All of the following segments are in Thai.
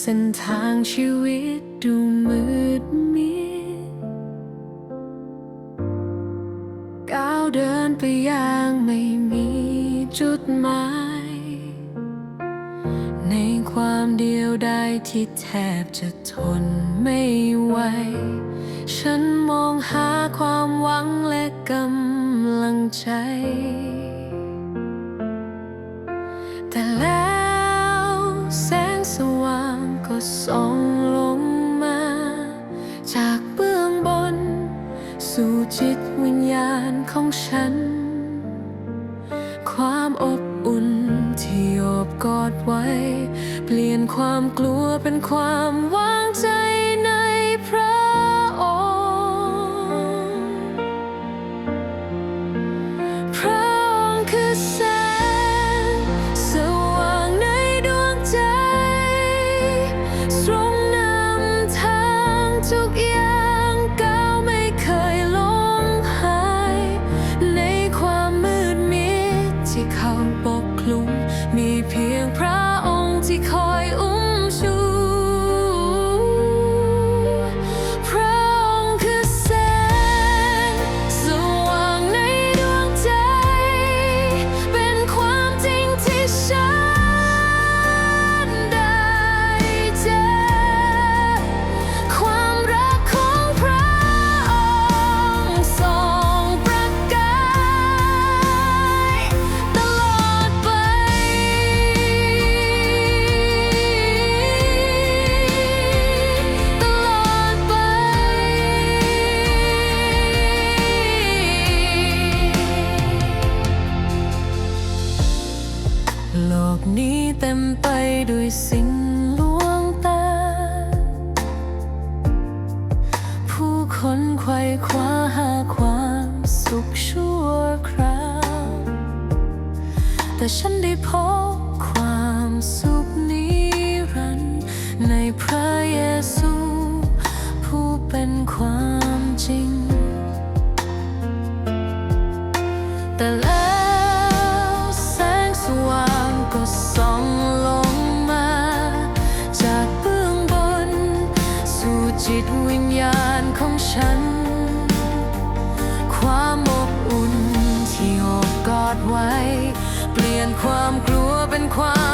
เส้นทางชีวิตดูมืดมิดก้าวเดินไปอย่างไม่มีจุดหมาย ในความเดียวดายที่แทบจะทนไม่ไหว ฉันมองหาความหวังและกำลังใจ แต่แล้ว็ส่องลงมา จากเบื้องบน สู่จิตวิญญาณของฉัน ความอบอุ่นที่อบกอดไว้ เปลี่ยนความกลัวเป็นความวางใจ แต่แล้วแสงสว่างก็ส่องลงมา จากเบื้องบน สู่จิตวิญญาณของฉัน ความอบอุ่นที่อบกอดไว้ เปลี่ยนความกลัวเป็นความ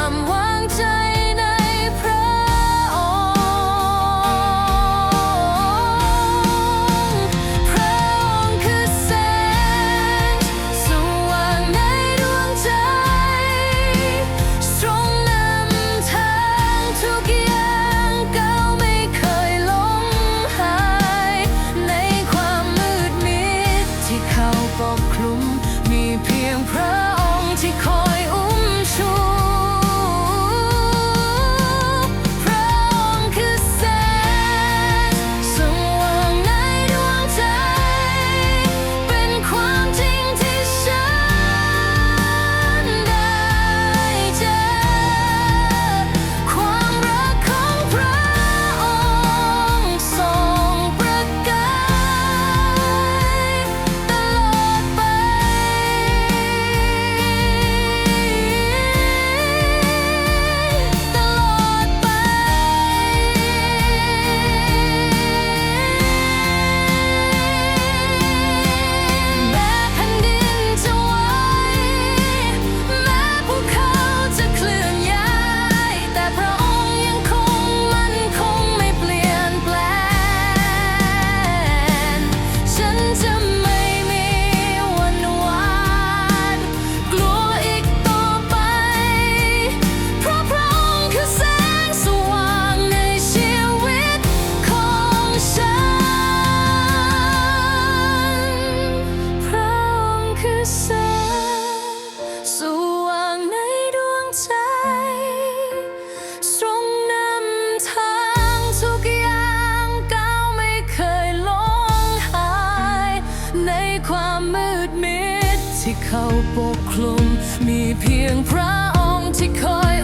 ปกคลุม มีเพียงพระองค์ที่คอย